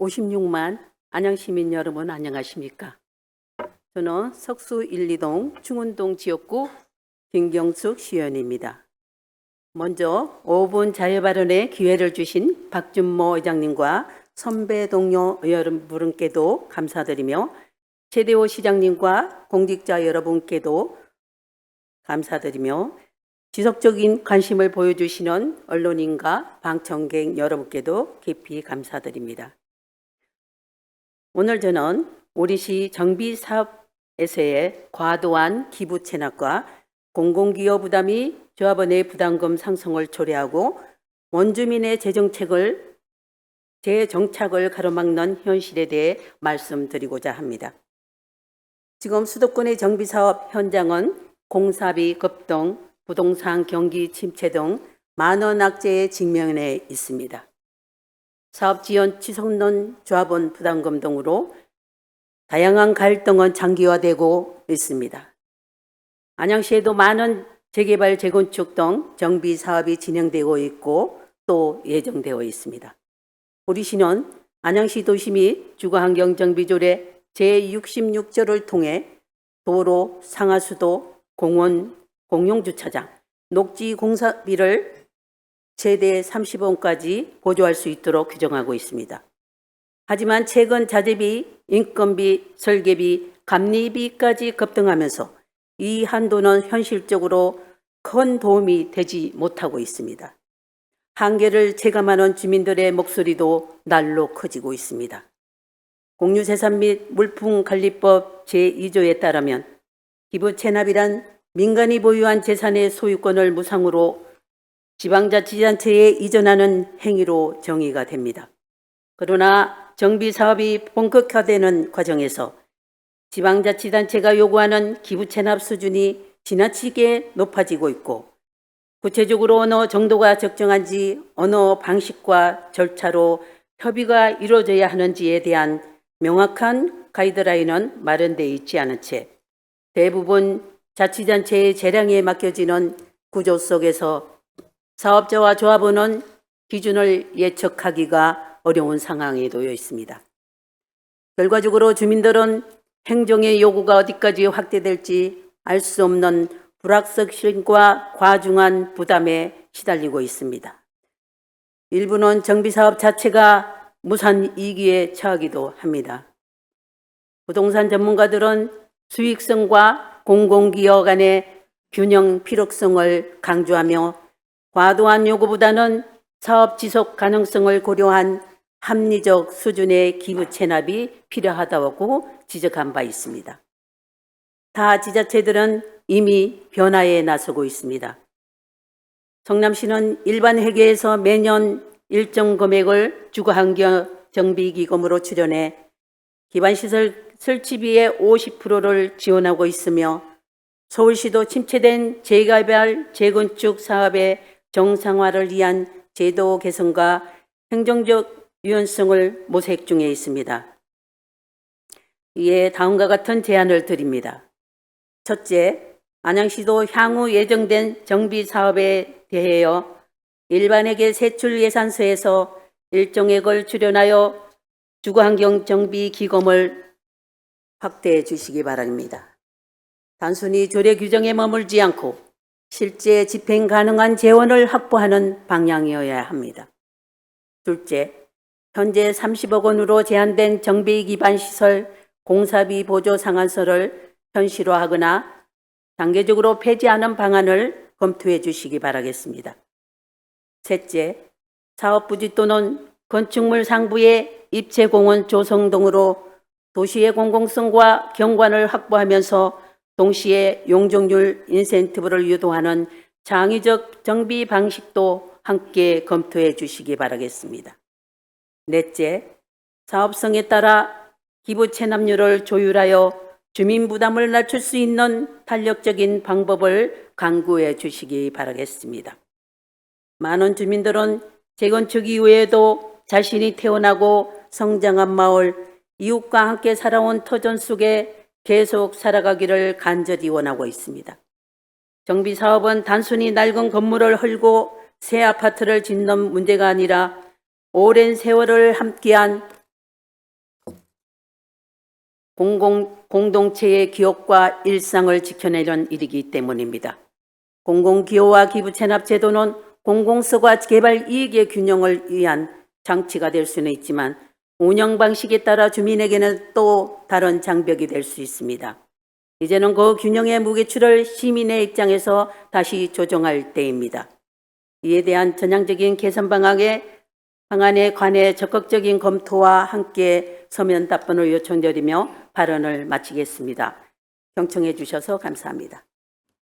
56만 안양시민 여러분 안녕하십니까? 저는 석수 1, 2동 충운동 지역구 김경숙 시의원입니다. 먼저 5분 자유발언의 기회를 주신 박준모 의장님과 선배 동료 여러분께도 감사드리며 최대호 시장님과 공직자 여러분께도 감사드리며 지속적인 관심을 보여주시는 언론인과 방청객 여러분께도 깊이 감사드립니다. 오늘 저는 우리시 정비사업에서의 과도한 기부 체납과 공공기여 부담이 조합원의 부담금 상승을 초래하고 원주민의 재정책을 재정착을 가로막는 현실에 대해 말씀드리고자 합니다. 지금 수도권의 정비사업 현장은 공사비 급등, 부동산 경기 침체 등 많은 악재에 직면해 있습니다. 사업 지원 취소는 조합원 부담금 등으로 다양한 갈등은 장기화되고 있습니다. 안양시에도 많은 재개발, 재건축 등 정비 사업이 진행되고 있고 또 예정되어 있습니다. 우리 시는 안양시 도시 및 주거환경정비조례 제66조를 통해 도로, 상하수도, 공원, 공용주차장, 녹지 공사비를 최대 30원까지 보조할 수 있도록 규정하고 있습니다. 하지만 최근 자재비, 인건비, 설계비, 감리비까지 급등하면서 이 한도는 현실적으로 큰 도움이 되지 못하고 있습니다. 한계를 체감하는 주민들의 목소리도 날로 커지고 있습니다. 공유재산 및 물품관리법 제2조에 따르면 기부 체납이란 민간이 보유한 재산의 소유권을 무상으로 지방자치단체에 이전하는 행위로 정의가 됩니다. 그러나 정비 사업이 본격화되는 과정에서 지방자치단체가 요구하는 기부 체납 수준이 지나치게 높아지고 있고 구체적으로 어느 정도가 적정한지 어느 방식과 절차로 협의가 이루어져야 하는지에 대한 명확한 가이드라인은 마련되어 있지 않은 채 대부분 자치단체의 재량에 맡겨지는 구조 속에서 사업자와 조합원은 기준을 예측하기가 어려운 상황에 놓여 있습니다. 결과적으로 주민들은 행정의 요구가 어디까지 확대될지 알 수 없는 불확실성과 과중한 부담에 시달리고 있습니다. 일부는 정비사업 자체가 무산 이기에 처하기도 합니다. 부동산 전문가들은 수익성과 공공기여 간의 균형 필요성을 강조하며 과도한 요구보다는 사업 지속 가능성을 고려한 합리적 수준의 기부 체납이 필요하다고 지적한 바 있습니다. 타 지자체들은 이미 변화에 나서고 있습니다. 성남시는 일반 회계에서 매년 일정 금액을 주거환경 정비기금으로 출연해 기반시설 설치비의 50%를 지원하고 있으며 서울시도 침체된 재개발, 재건축 사업의 정상화를 위한 제도 개선과 행정적 유연성을 모색 중에 있습니다. 이에 다음과 같은 제안을 드립니다. 첫째, 안양시도 향후 예정된 정비 사업에 대하여 일반에게 세출 예산서에서 일정액을 출연하여 주거환경 정비 기금을 확대해 주시기 바랍니다. 단순히 조례 규정에 머물지 않고 실제 집행 가능한 재원을 확보하는 방향이어야 합니다. 둘째, 현재 30억 원으로 제한된 정비 기반 시설 공사비 보조 상한서를 현실화하거나 단계적으로 폐지하는 방안을 검토해 주시기 바라겠습니다. 셋째, 사업 부지 또는 건축물 상부의 입체 공원 조성 등으로 도시의 공공성과 경관을 확보하면서 동시에 용적률 인센티브를 유도하는 창의적 정비 방식도 함께 검토해 주시기 바라겠습니다. 넷째, 사업성에 따라 기부 체납률을 조율하여 주민 부담을 낮출 수 있는 탄력적인 방법을 강구해 주시기 바라겠습니다. 많은 주민들은 재건축 이후에도 자신이 태어나고 성장한 마을, 이웃과 함께 살아온 터전 속에 계속 살아가기를 간절히 원하고 있습니다. 정비 사업은 단순히 낡은 건물을 헐고 새 아파트를 짓는 문제가 아니라 오랜 세월을 함께한 공공, 공동체의 기업과 일상을 지켜내는 일이기 때문입니다. 공공기여와 기부채납제도는 공공성과 개발 이익의 균형을 위한 장치가 될 수는 있지만 운영 방식에 따라 주민에게는 또 다른 장벽이 될 수 있습니다. 이제는 그 균형의 무게추를 시민의 입장에서 다시 조정할 때입니다. 이에 대한 전향적인 개선 방안에 방안에 관해 적극적인 검토와 함께 서면 답변을 요청드리며 발언을 마치겠습니다. 경청해 주셔서 감사합니다.